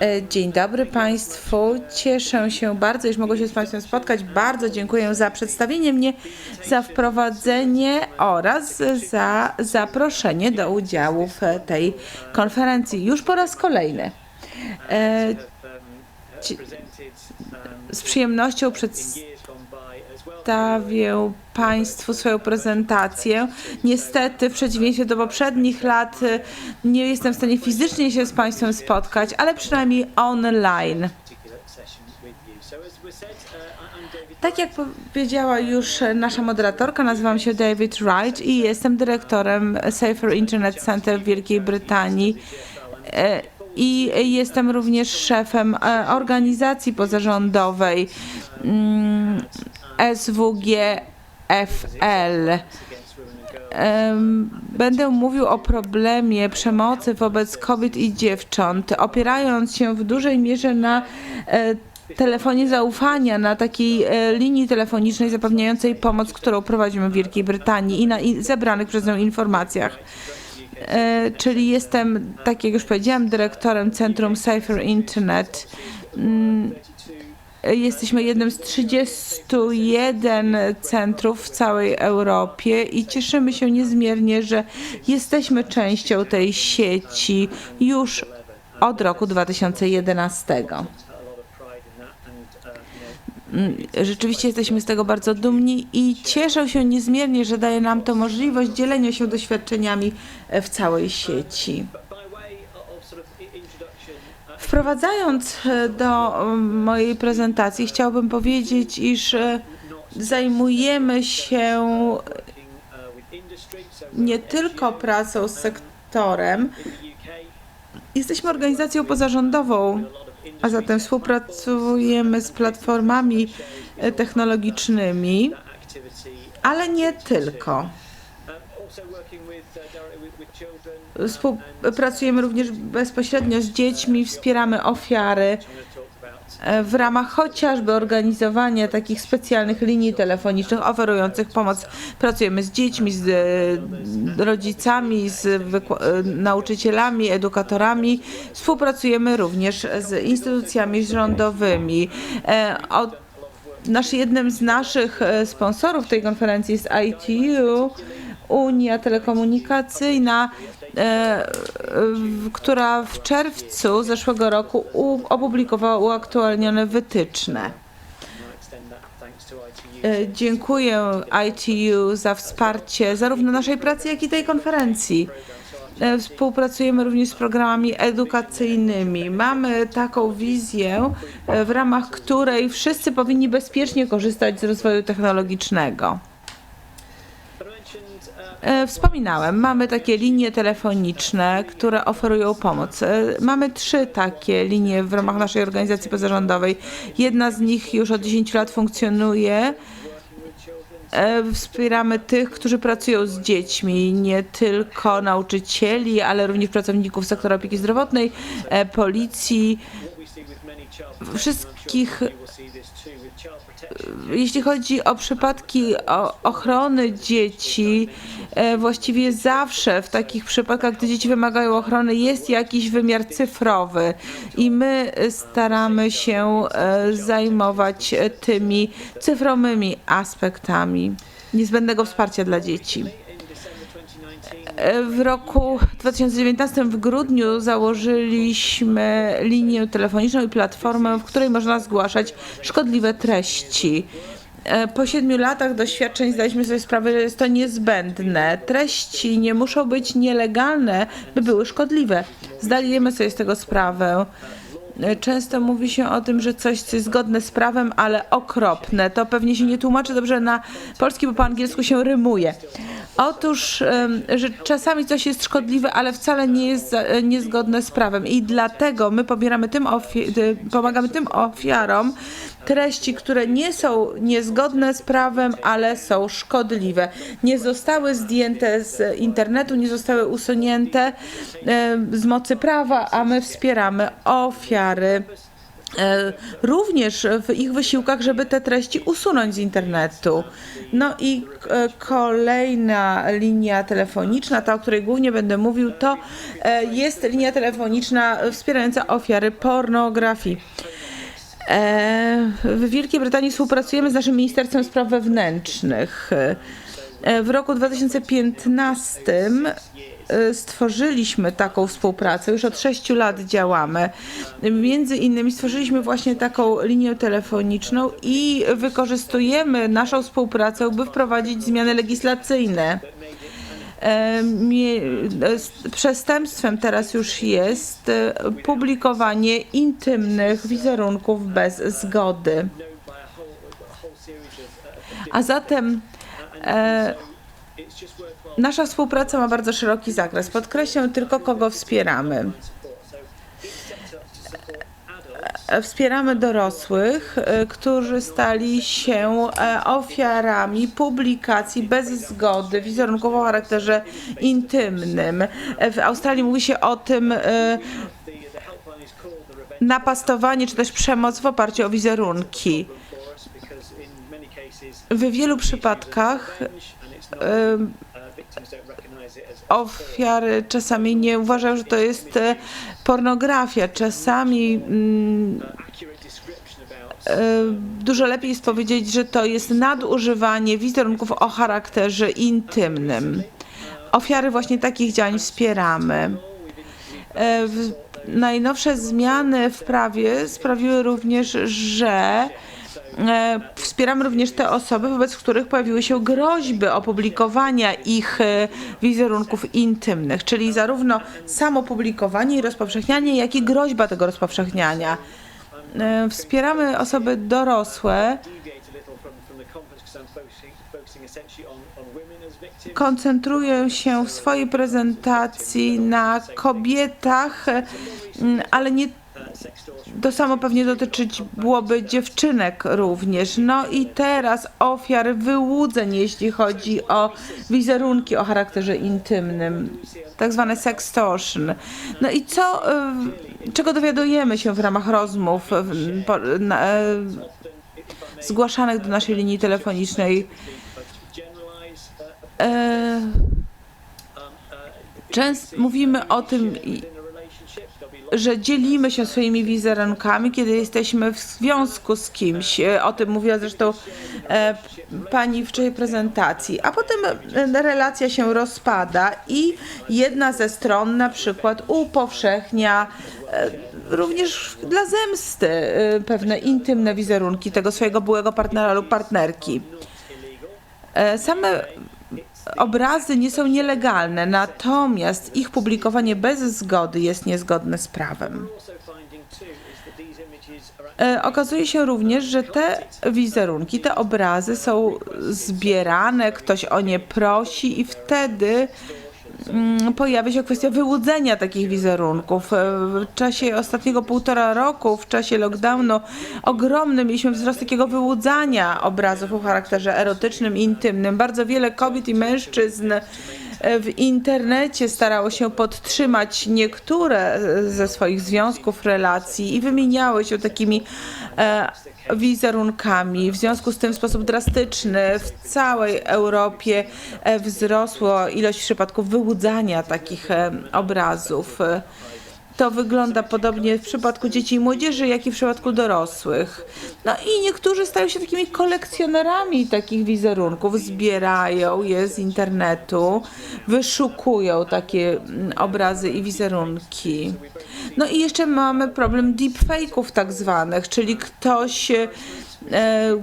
E, Dzień dobry Państwu. Cieszę się bardzo, iż mogę się z Państwem spotkać. Bardzo dziękuję za przedstawienie mnie, za wprowadzenie oraz za zaproszenie do udziału w tej konferencji. Już po raz kolejny. E, Z przyjemnością przedstawię Państwu swoją prezentację. Niestety, w przeciwieństwie do poprzednich lat, y, nie jestem w stanie fizycznie się z Państwem spotkać, ale przynajmniej online. Tak jak powiedziała już nasza moderatorka, nazywam się David Wright i jestem dyrektorem Safer Internet Center w Wielkiej Brytanii. E, I jestem również szefem e, organizacji pozarządowej mm, SWGFL. Będę mówił o problemie przemocy wobec kobiet i dziewcząt, opierając się w dużej mierze na e, telefonie zaufania, na takiej e, linii telefonicznej zapewniającej pomoc, którą prowadzimy w Wielkiej Brytanii i na zebranych przez nią informacjach. E, Czyli jestem, tak jak już powiedziałam, dyrektorem Centrum Safer Internet. Jesteśmy jednym z 31 centrów w całej Europie i cieszymy się niezmiernie, że jesteśmy częścią tej sieci już od roku 2011. Mm, Rzeczywiście jesteśmy z tego bardzo dumni i cieszę się niezmiernie, że daje nam to możliwość dzielenia się doświadczeniami e, w całej sieci. Wprowadzając e, do e, mojej prezentacji, chciałbym powiedzieć, iż e, zajmujemy się nie tylko pracą z sektorem, jesteśmy organizacją pozarządową, a zatem współpracujemy z platformami e, technologicznymi, ale nie tylko. Współpracujemy również bezpośrednio z dziećmi, wspieramy ofiary e, w ramach chociażby organizowania takich specjalnych linii telefonicznych oferujących pomoc. Pracujemy z dziećmi, z e, rodzicami, z e, nauczycielami, edukatorami. Współpracujemy również z instytucjami rządowymi. Nasz, jednym z naszych sponsorów tej konferencji jest ITU, Unia Telekomunikacyjna, e, która w czerwcu zeszłego roku opublikowała uaktualnione wytyczne. E, Dziękuję ITU za wsparcie zarówno naszej pracy, jak i tej konferencji. E, Współpracujemy również z programami edukacyjnymi. Mamy taką wizję, w ramach której wszyscy powinni bezpiecznie korzystać z rozwoju technologicznego. E, Wspominałem, mamy takie linie telefoniczne, które oferują pomoc. E, Mamy trzy takie linie w ramach naszej organizacji pozarządowej. Jedna z nich już od 10 lat funkcjonuje. E, Wspieramy tych, którzy pracują z dziećmi, nie tylko nauczycieli, ale również pracowników sektora opieki zdrowotnej, policji, wszystkich jeśli chodzi o przypadki ochrony dzieci, e, właściwie zawsze w takich przypadkach, gdy dzieci wymagają ochrony, jest jakiś wymiar cyfrowy i my staramy się e, zajmować e, tymi cyfrowymi aspektami niezbędnego wsparcia dla dzieci. W roku 2019 w grudniu założyliśmy linię telefoniczną i platformę, w której można zgłaszać szkodliwe treści. E, Po siedmiu latach doświadczeń zdaliśmy sobie sprawę, że jest to niezbędne. Treści nie muszą być nielegalne, by były szkodliwe. Zdajemy sobie z tego sprawę. E, Często mówi się o tym, że coś co jest zgodne z prawem, ale okropne. To pewnie się nie tłumaczy dobrze na polski, bo po angielsku się rymuje. Otóż, że czasami coś jest szkodliwe, ale wcale nie jest e, niezgodne z prawem i dlatego my pobieramy tym pomagamy tym ofiarom treści, które nie są niezgodne z prawem, ale są szkodliwe. Nie zostały zdjęte z internetu, nie zostały usunięte z mocy prawa, a my wspieramy ofiary również w ich wysiłkach, żeby te treści usunąć z internetu. No i e, kolejna linia telefoniczna, ta, o której głównie będę mówił, to e, jest linia telefoniczna wspierająca ofiary pornografii. E, W Wielkiej Brytanii współpracujemy z naszym Ministerstwem Spraw Wewnętrznych. E, W roku 2015 e, stworzyliśmy taką współpracę, już od 6 lat działamy. Między innymi stworzyliśmy właśnie taką linię telefoniczną i wykorzystujemy naszą współpracę, by wprowadzić zmiany legislacyjne. E, e, Przestępstwem teraz już jest e, publikowanie intymnych wizerunków bez zgody. A zatem e, nasza współpraca ma bardzo szeroki zakres. Podkreślę tylko, kogo wspieramy. Wspieramy dorosłych, e, którzy stali się e, ofiarami publikacji bez zgody wizerunków o charakterze intymnym. W Australii mówi się o tym e, napastowanie czy też przemoc w oparciu o wizerunki. W wielu przypadkach ofiary czasami nie uważają, że to jest e, pornografia. Czasami mm, e, dużo lepiej jest powiedzieć, że to jest nadużywanie wizerunków o charakterze intymnym. Ofiary właśnie takich działań wspieramy. E, Najnowsze zmiany w prawie sprawiły również, że e, wspieramy również te osoby, wobec których pojawiły się groźby opublikowania ich e, wizerunków intymnych, czyli zarówno samo publikowanie i rozpowszechnianie, jak i groźba tego rozpowszechniania. E, Wspieramy osoby dorosłe, koncentruję się w swojej prezentacji na kobietach, ale nie to samo pewnie dotyczyć byłoby dziewczynek również. No i teraz ofiar wyłudzeń, jeśli chodzi o wizerunki o charakterze intymnym, tak zwane sextortion. No i co, y, czego dowiadujemy się w ramach rozmów e, zgłaszanych do naszej linii telefonicznej? E, Często mówimy o tym, że dzielimy się swoimi wizerunkami, kiedy jesteśmy w związku z kimś. E, O tym mówiła zresztą e, pani w czyjej prezentacji. A potem e, relacja się rozpada i jedna ze stron na przykład upowszechnia również dla zemsty pewne intymne wizerunki tego swojego byłego partnera lub partnerki. Same obrazy nie są nielegalne, natomiast ich publikowanie bez zgody jest niezgodne z prawem. E, Okazuje się również, że te wizerunki, te obrazy są zbierane, ktoś o nie prosi i wtedy pojawia się kwestia wyłudzenia takich wizerunków. E, W czasie ostatniego półtora roku, w czasie lockdownu, ogromny mieliśmy wzrost takiego wyłudzania obrazów o charakterze erotycznym, intymnym. Bardzo wiele kobiet i mężczyzn w internecie starało się podtrzymać niektóre e, ze swoich związków, relacji i wymieniały się takimi e, wizerunkami. W związku z tym w sposób drastyczny w całej Europie e, wzrosła ilość przypadków wyłudzania takich e, obrazów. To wygląda podobnie w przypadku dzieci i młodzieży, jak i w przypadku dorosłych. No i niektórzy stają się takimi kolekcjonerami takich wizerunków, zbierają je z internetu, wyszukują takie mm, obrazy i wizerunki. No i jeszcze mamy problem deepfake'ów tak zwanych, czyli ktoś e,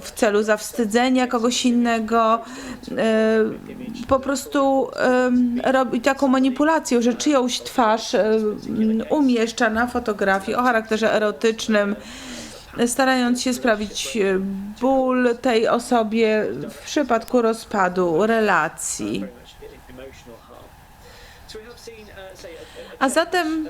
w celu zawstydzenia kogoś innego e, po prostu robi taką manipulację, że czyjąś twarz em, umieszcza na fotografii o charakterze erotycznym, starając się sprawić e, ból tej osobie w przypadku rozpadu relacji. A zatem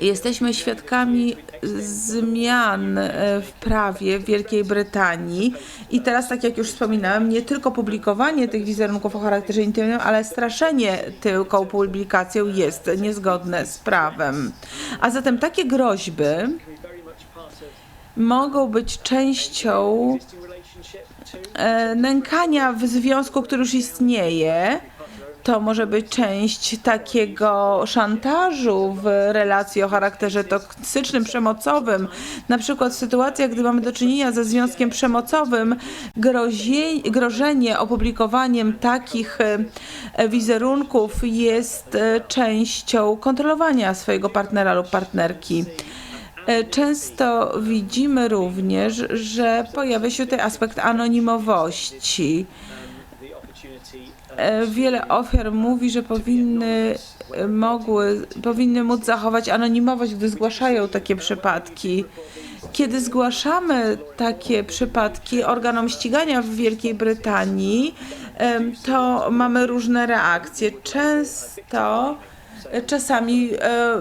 Jesteśmy świadkami zmian e, w prawie w Wielkiej Brytanii i teraz, tak jak już wspominałem, nie tylko publikowanie tych wizerunków o charakterze intymnym, ale straszenie tylko publikacją jest niezgodne z prawem. A zatem takie groźby mogą być częścią e, nękania w związku, który już istnieje. To może być część takiego szantażu w relacji o charakterze toksycznym, przemocowym. Na przykład w sytuacjach, gdy mamy do czynienia ze związkiem przemocowym, grozie, grożenie opublikowaniem takich e, wizerunków jest e, częścią kontrolowania swojego partnera lub partnerki. E, Często widzimy również, że pojawia się tutaj aspekt anonimowości. E, Wiele ofiar mówi, że powinny e, mogły, powinny móc zachować anonimowość, gdy zgłaszają takie przypadki. Kiedy zgłaszamy takie przypadki organom ścigania w Wielkiej Brytanii, to mamy różne reakcje. Często czasami e,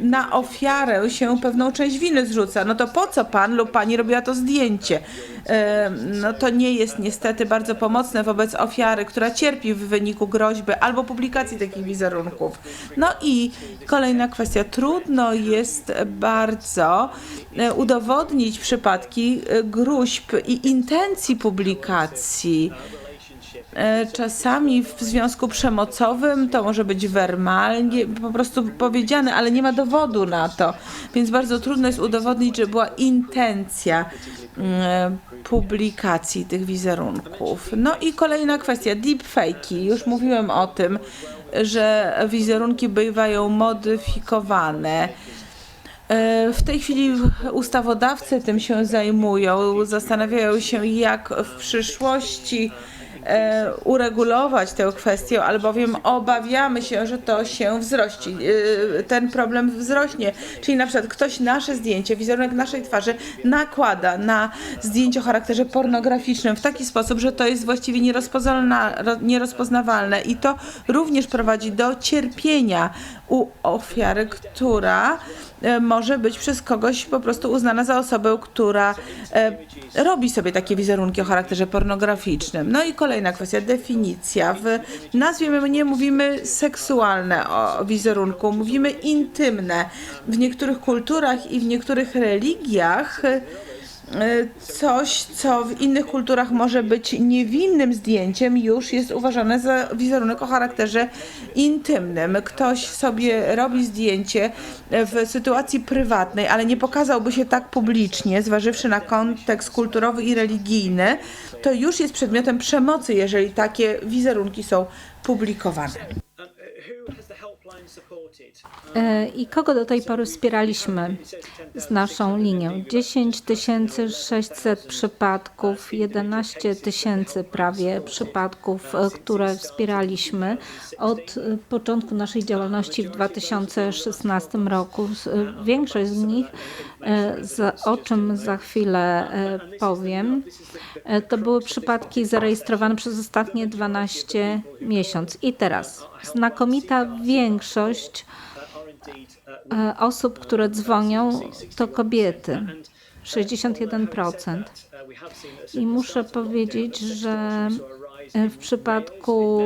na ofiarę się pewną część winy zrzuca. No to po co pan lub pani robiła to zdjęcie? E, No to nie jest niestety bardzo pomocne wobec ofiary, która cierpi w wyniku groźby albo publikacji takich wizerunków. No i kolejna kwestia. Trudno jest bardzo e, udowodnić przypadki e, gruźb i intencji publikacji. E, Czasami w związku przemocowym to może być werbalnie po prostu powiedziane, ale nie ma dowodu na to. Więc bardzo trudno jest udowodnić, że była intencja mm, publikacji tych wizerunków. No i kolejna kwestia, deepfake'i. Już mówiłem o tym, że wizerunki bywają modyfikowane. E, W tej chwili ustawodawcy tym się zajmują, zastanawiają się, jak w przyszłości e, uregulować tę kwestię, albowiem obawiamy się, że to się wzrości, e, ten problem wzrośnie. Czyli na przykład ktoś nasze zdjęcie, wizerunek naszej twarzy nakłada na zdjęcie o charakterze pornograficznym w taki sposób, że to jest właściwie nierozpoznawalne, ro- nierozpoznawalne i to również prowadzi do cierpienia u ofiary, która może być przez kogoś po prostu uznana za osobę, która e, robi sobie takie wizerunki o charakterze pornograficznym. No i kolejna kwestia, definicja. W nazwie my nie mówimy seksualne o wizerunku, mówimy intymne. W niektórych kulturach i w niektórych religiach e, coś, co w innych kulturach może być niewinnym zdjęciem, już jest uważane za wizerunek o charakterze intymnym. Ktoś sobie robi zdjęcie w sytuacji prywatnej, ale nie pokazałby się tak publicznie, zważywszy na kontekst kulturowy i religijny, to już jest przedmiotem przemocy, jeżeli takie wizerunki są publikowane. E, I kogo do tej pory wspieraliśmy z naszą linią? 10 600 przypadków, 11 tysięcy prawie przypadków, e, które wspieraliśmy od początku naszej działalności w 2016 roku. E, Większość z nich, o czym za chwilę powiem, to były przypadki zarejestrowane przez ostatnie 12 miesięcy. I teraz znakomita większość e, osób, które dzwonią, to kobiety. 61%. I muszę powiedzieć, że w przypadku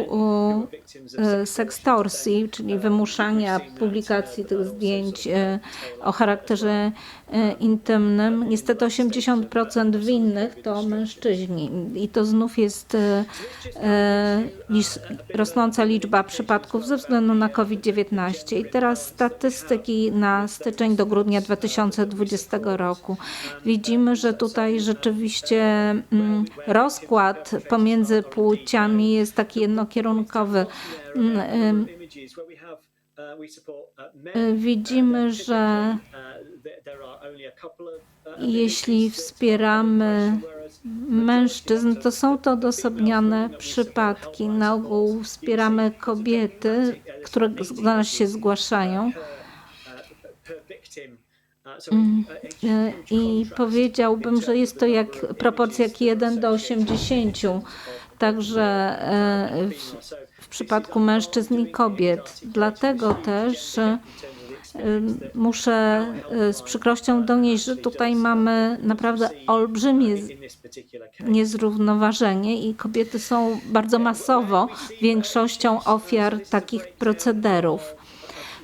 e, sekstorsji, czyli wymuszania publikacji tych zdjęć e, o charakterze e, intymnym, niestety 80% winnych to mężczyźni. I to znów jest e, e, rosnąca liczba przypadków ze względu na COVID-19. I teraz statystyki na styczeń do grudnia 2020 roku. Widzimy, że tutaj rzeczywiście mm, rozkład pomiędzy płciami jest taki jednokierunkowy. Mm, Widzimy, że jeśli wspieramy mężczyzn, to są to odosobnione przypadki. Na ogół wspieramy kobiety, które do nas się zgłaszają. Mm, I powiedziałbym, że jest to jak proporcja jak 1 do 80. Także e, w, w przypadku mężczyzn i kobiet. Dlatego też e, muszę e, z przykrością donieść, że tutaj mamy naprawdę olbrzymie niezrównoważenie i kobiety są bardzo masowo większością ofiar takich procederów.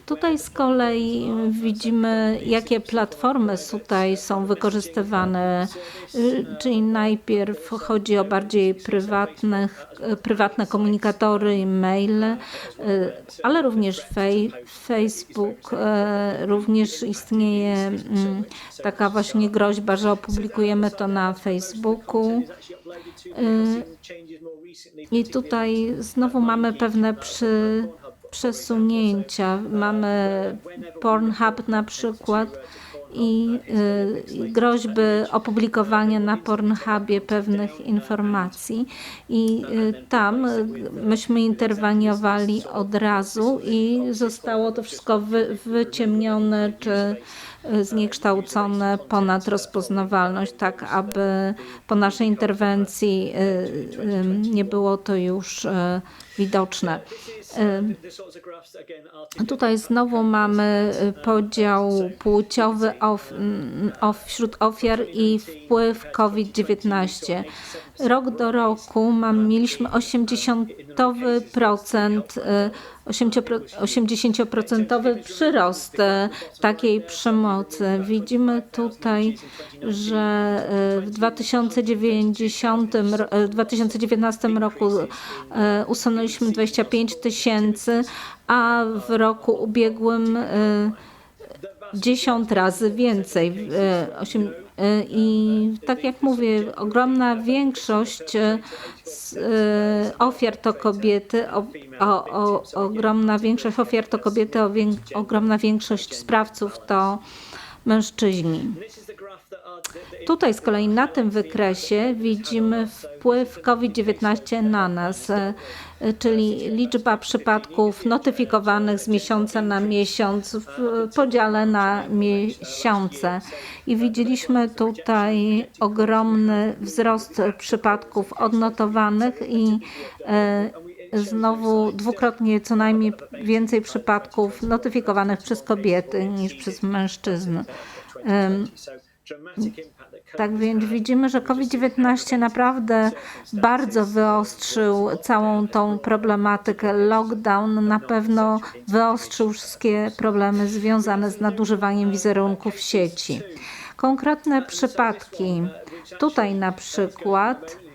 Tutaj z kolei widzimy, jakie platformy tutaj są wykorzystywane, y, czyli najpierw chodzi o bardziej prywatnych, y, prywatne komunikatory i maile, y, ale również fej, Facebook, również istnieje mm, taka właśnie groźba, że opublikujemy to na Facebooku. I tutaj znowu mamy pewne przy, przesunięcia. Mamy Pornhub na przykład i y, i groźby opublikowania na Pornhubie pewnych informacji. I y, tam myśmy interweniowali od razu i zostało to wszystko wy, wyciemnione czy y, zniekształcone ponad rozpoznawalność, tak aby po naszej interwencji nie było to już widoczne. Y, Tutaj znowu mamy y, podział płciowy of, mm, of, wśród ofiar i wpływ COVID-19. Rok do roku mam, mieliśmy 80% y, 80% przyrost y, takiej przemocy. Widzimy tutaj, że w 2090, ro- y, w 2019 roku usunęliśmy 25 tysięcy, a w roku ubiegłym y, 10 razy więcej. y, y, I tak jak mówię, ogromna większość y, y, ofiar to kobiety, o, o, ogromna większość ofiar to kobiety, ogromna większość sprawców to mężczyźni. Tutaj z kolei na tym wykresie widzimy wpływ COVID-19 na nas, czyli liczba przypadków notyfikowanych z miesiąca na miesiąc w podziale na miesiące. I widzieliśmy tutaj ogromny wzrost przypadków odnotowanych i e, znowu dwukrotnie co najmniej więcej przypadków notyfikowanych przez kobiety niż przez mężczyzn. Tak więc widzimy, że COVID-19 naprawdę bardzo wyostrzył całą tą problematykę. Lockdown na pewno wyostrzył wszystkie problemy związane z nadużywaniem wizerunku w sieci. Konkretne przypadki. Tutaj na przykład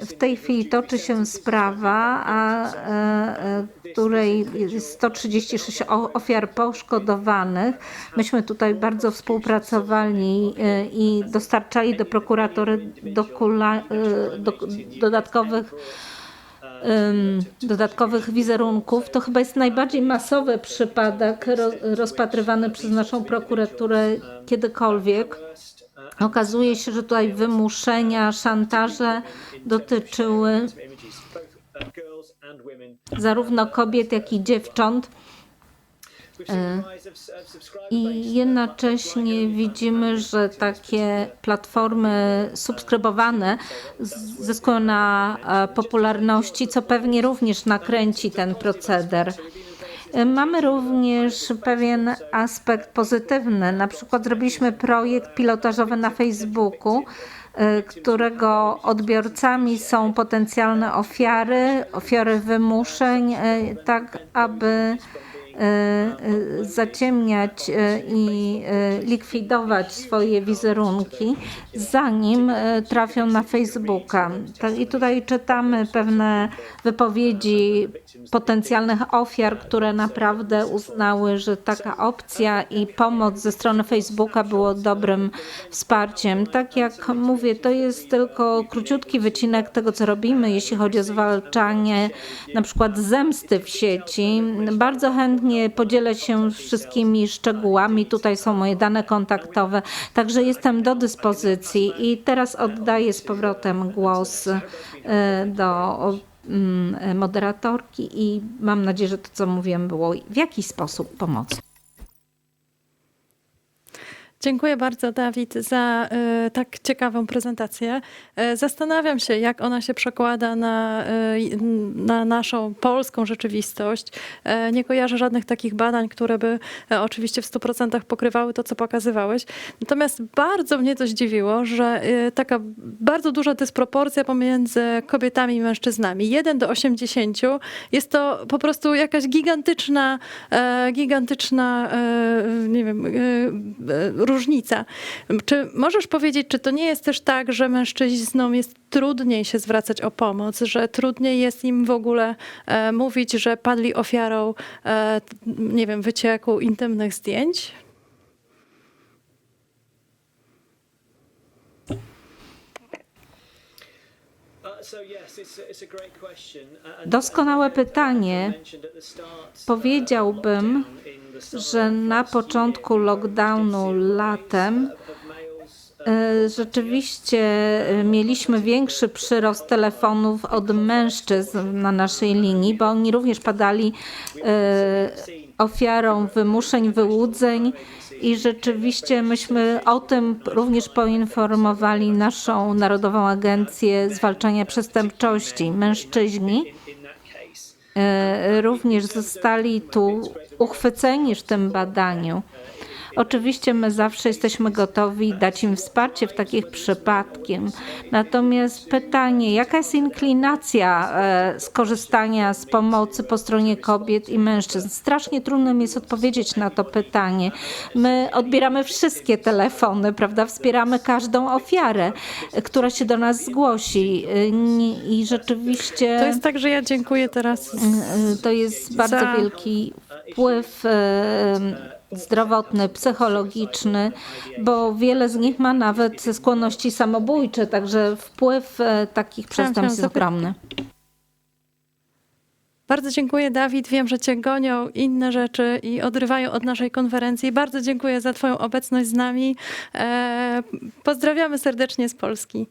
w tej chwili toczy się sprawa, a, e, e, której jest 136 o- ofiar poszkodowanych. Myśmy tutaj bardzo współpracowali e, i dostarczali do e, do, dodatkowych dodatkowych wizerunków. To chyba jest najbardziej masowy przypadek ro, rozpatrywany przez naszą prokuraturę kiedykolwiek. Okazuje się, że tutaj wymuszenia, szantaże dotyczyły zarówno kobiet, jak i dziewcząt. E, I jednocześnie widzimy, że takie platformy subskrybowane zyskują na e, popularności, co pewnie również nakręci ten proceder. E, Mamy również pewien aspekt pozytywny. Na przykład zrobiliśmy projekt pilotażowy na Facebooku, którego odbiorcami są potencjalne ofiary, ofiary wymuszeń, e, tak aby e, e, zaciemniać e, i e, likwidować swoje wizerunki, zanim e, trafią na Facebooka. I tutaj czytamy pewne wypowiedzi potencjalnych ofiar, które naprawdę uznały, że taka opcja i pomoc ze strony Facebooka było dobrym wsparciem. Tak jak mówię, to jest tylko króciutki wycinek tego, co robimy, jeśli chodzi o zwalczanie na przykład zemsty w sieci. Bardzo chętnie podzielę się wszystkimi szczegółami. Tutaj są moje dane kontaktowe, także jestem do dyspozycji i teraz oddaję z powrotem głos e, do mm, moderatorki i mam nadzieję, że to, co mówiłem, było w jakiś sposób pomocne. Dziękuję bardzo, Dawid, za e, tak ciekawą prezentację. E, Zastanawiam się, jak ona się przekłada na, e, na naszą polską rzeczywistość. Nie kojarzę żadnych takich badań, które by oczywiście w 100% pokrywały to, co pokazywałeś. Natomiast bardzo mnie to zdziwiło, że taka bardzo duża dysproporcja pomiędzy kobietami i mężczyznami. 1 do 80 jest to po prostu jakaś gigantyczna, gigantyczna, nie wiem, różnica. Czy możesz powiedzieć, czy to nie jest też tak, że mężczyznom jest trudniej się zwracać o pomoc, że trudniej jest im w ogóle e, mówić, że padli ofiarą, e, nie wiem, wycieku intymnych zdjęć? Doskonałe pytanie. Powiedziałbym, że na początku lockdownu latem e, rzeczywiście e, mieliśmy większy przyrost telefonów od mężczyzn na naszej linii, bo oni również padali e, ofiarą wymuszeń, wyłudzeń i rzeczywiście myśmy o tym również poinformowali naszą Narodową Agencję Zwalczania Przestępczości. Mężczyźni e, również zostali tu uchwyceni w tym badaniu. Oczywiście my zawsze jesteśmy gotowi dać im wsparcie w takich przypadkiem. Natomiast pytanie, jaka jest inklinacja e, skorzystania z pomocy po stronie kobiet i mężczyzn? Strasznie trudno mi jest odpowiedzieć na to pytanie. My odbieramy wszystkie telefony, prawda? Wspieramy każdą ofiarę, która się do nas zgłosi. E, I rzeczywiście To jest tak, że ja dziękuję teraz. Y, to jest bardzo za- wielki wpływ zdrowotny, psychologiczny, bo wiele z nich ma nawet skłonności samobójcze, także wpływ e, takich przestępstw jest ogromny. Bardzo dziękuję, Dawid. Wiem, że cię gonią inne rzeczy i odrywają od naszej konferencji. Bardzo dziękuję za Twoją obecność z nami. E, pozdrawiamy serdecznie z Polski.